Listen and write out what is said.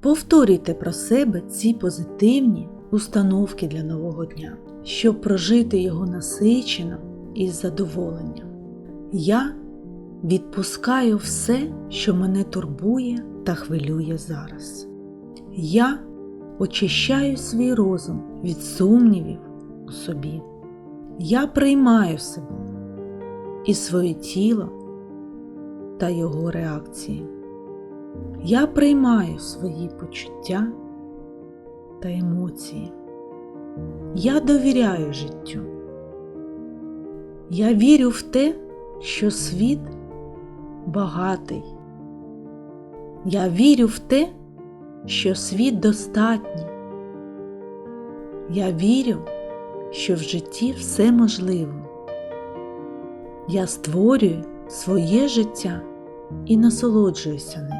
Повторюйте про себе ці позитивні установки для нового дня, щоб прожити його насичено і з задоволенням. Я відпускаю все, що мене турбує та хвилює зараз. Я очищаю свій розум від сумнівів у собі. Я приймаю себе і своє тіло та його реакції. Я приймаю свої почуття та емоції. Я довіряю життю. Я вірю в те, що світ багатий. Я вірю в те, що світ достатній. Я вірю, що в житті все можливо. Я створюю своє життя і насолоджуюся ним.